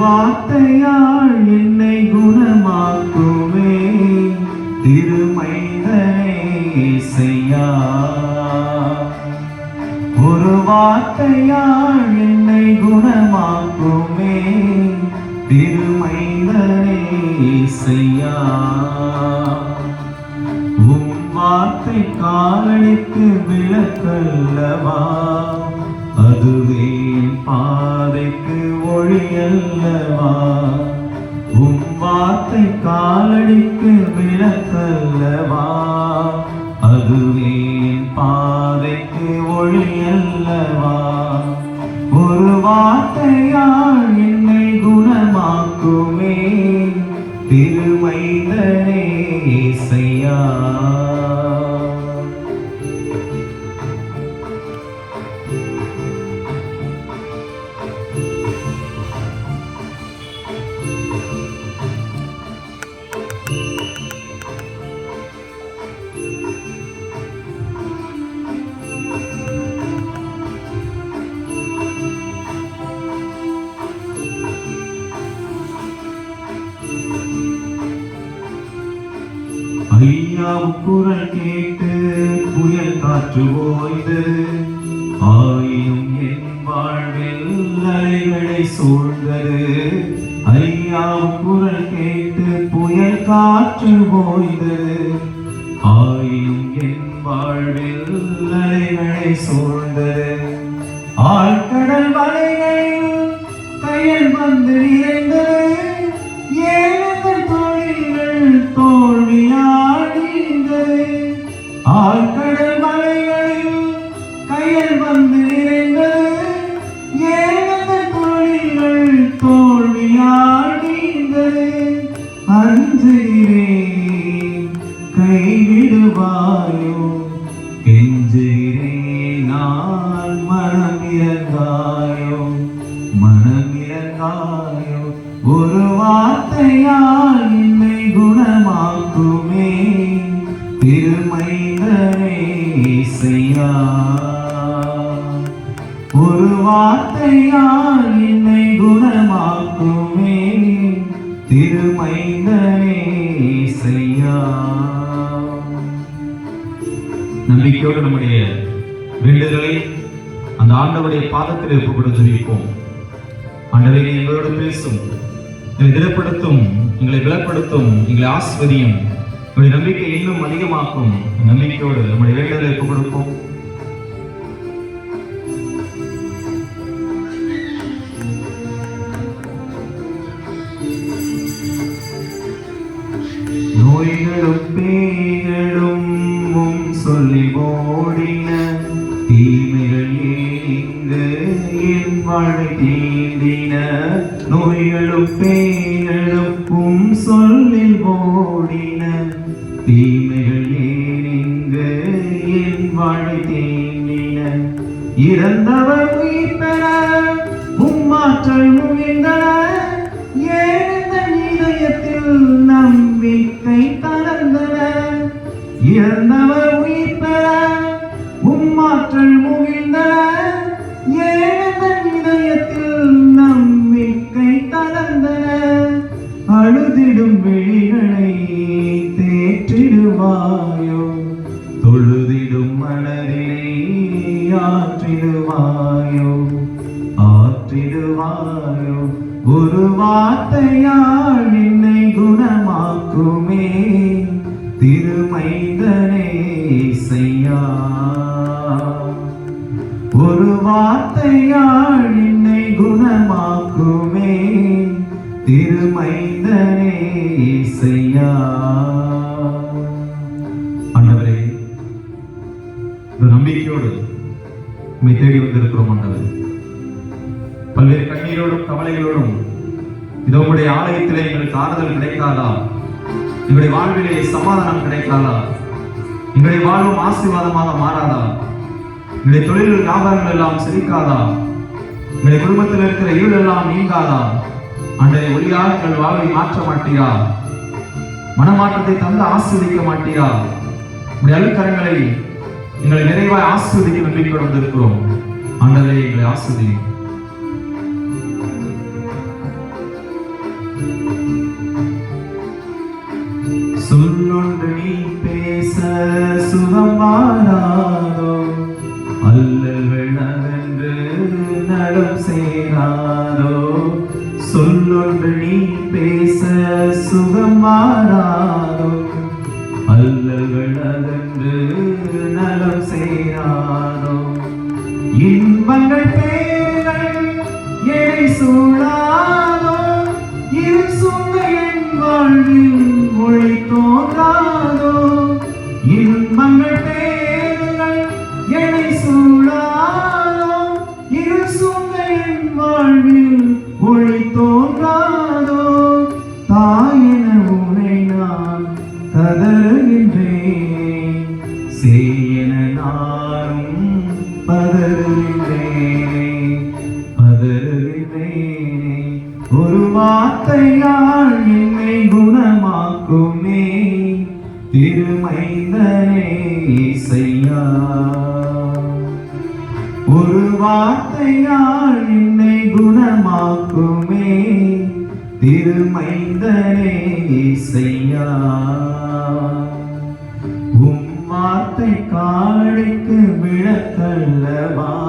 வார்த்தையால் என்னை குணமாக்குமே. திருமைந்தனே செய்யா. ஒரு வார்த்தையால் என்னை குணமாக்குமே. திருமைந்தனே செய்யா. உன் வார்த்தை காலனுக்கு விளக்கல்லவா. அதுவே என் பாதைக்கு ஒளியல்லவா? உம் வார்த்தை காலடிக்கு விளக்கல்லவா? அதுவே என் பாதைக்கு ஒளியல்லவா? ஒரு வார்த்தை ஐயா குரல் கேட்டு புயல் காற்று ஓய்ந்து. ஆயினும் என் வாழ்வில் அலைகளை சூழ்ந்தது. ஐயா குரல் கேட்டு புயல் காற்று ஓய்ந்தது. ஆயினும் என் வாழ்வில் அலைகளை சூழ்ந்தது. ஆழ்கடல் மலைகளில் கையில் வந்து நிறைந்தது மனம் இறங்காயோ மனம் இறங்காயோ ஒரு வார்த்தையால் என்னை குணமாக்குமே. திருமைந்தனே இசையா. ஒரு வார்த்தையால் என்னை குணமாக்குமே. திருமைந்தனே இசையா. நம்பிக்கையோடு நம்முடைய வேண்டுதலை அந்த ஆண்டவருடைய பாதத்தில் இருப்பக்கூட ஜெபிப்போம் ஆண்டவரே எங்களோடு பேசும் எங்களை திடப்படுத்தும் எங்களை பலப்படுத்தும் எங்களை ஆஸ்வதியும் எங்களுடைய நம்பிக்கை இன்னும் அதிகமாக்கும். நம்பிக்கையோடு நம்முடைய வேண்டுதலை ஒப்புக் கொடுப்போம் நோய்களும் பேய்களும் சொல்லி ஓடி வாழ்வை தீண்டின நோய்களும் பேய்களும் சொல்லில் ஓடின. தீமைகள் ஏங்க என் வாழ்வை தீண்டின? இறந்தவர் உயிர்த்தன உம்மாற்றல் முயன்றன ஏந்த இதயத்தில் நம்பிக்கை தளர்ந்தன? இறந்தவர் ஆற்றிடுவாயோ? ஆற்றிடுவாயோ? ஒரு வார்த்தையால் என்னை குணமாக்குமே. திருமைந்தனே செய்யா ஒரு வார்த்தையால் என்னை குணமாக்குமே. திருமைந்தனே செய்யா நம்பிக்கையோடு உண்மை தேடி வந்திருக்கிறோம் ஆண்டவரே பல்வேறு கண்ணீரோடும் கவலைகளோடும் இதோ உங்களுடைய ஆலயத்திலே எங்களுக்கு ஆறுதல் கிடைக்காதா எங்களுடைய வாழ்விலே சமாதானம் கிடைக்காதா எங்களுடைய வாழ்வும் ஆசீர்வாதமாக மாறாதா? எங்களுடைய தொழில் வியாபாரங்கள் எல்லாம் செழிக்காதா? எங்களுடைய குடும்பத்தில் இருக்கிற இருள் எல்லாம் நீங்காதா? அன்றைய ஒளியாக எங்கள் வாழ்வை மாற்ற மாட்டீரா மனமாற்றத்தை தந்து ஆஸ்வதிக்க மாட்டீரா உடைய அழுக்கரங்களை எங்களை நிறைவாய் ஆஸ்வதிக்க நம்பிக்கையோடு வந்திருக்கிறோம். ஆண்டவரே எங்களை ஆஸ்வதியும் சொல்லொன்று நீ பேச சுகம் அல்ல அல்லவென்று நடம் சேராதோ? சொல்லொன்று நீ பேச சுகமானா சூழாதோ இரு சூழ்ந்த என் வாழ்வில் மொழி தோன்றாதோ இன்பங்கள் பேருங்கள் என்னை சூழாதோ இரு சூழ்ந்த என் வாழ்வில் மொழி தோன்றாதோ தாயென உனை நான் கதறுகின்றேன் செய்யன நானும் பதறுகின்றேன். வார்த்தையால் என்னை குணமாக்குமே. திருமைந்தனே இசையா. ஒரு வார்த்தையால் என்னை குணமாக்குமே. திருமைந்தனே இசையா. உம் வார்த்தை காளைக்கு விளக்கல்லவா.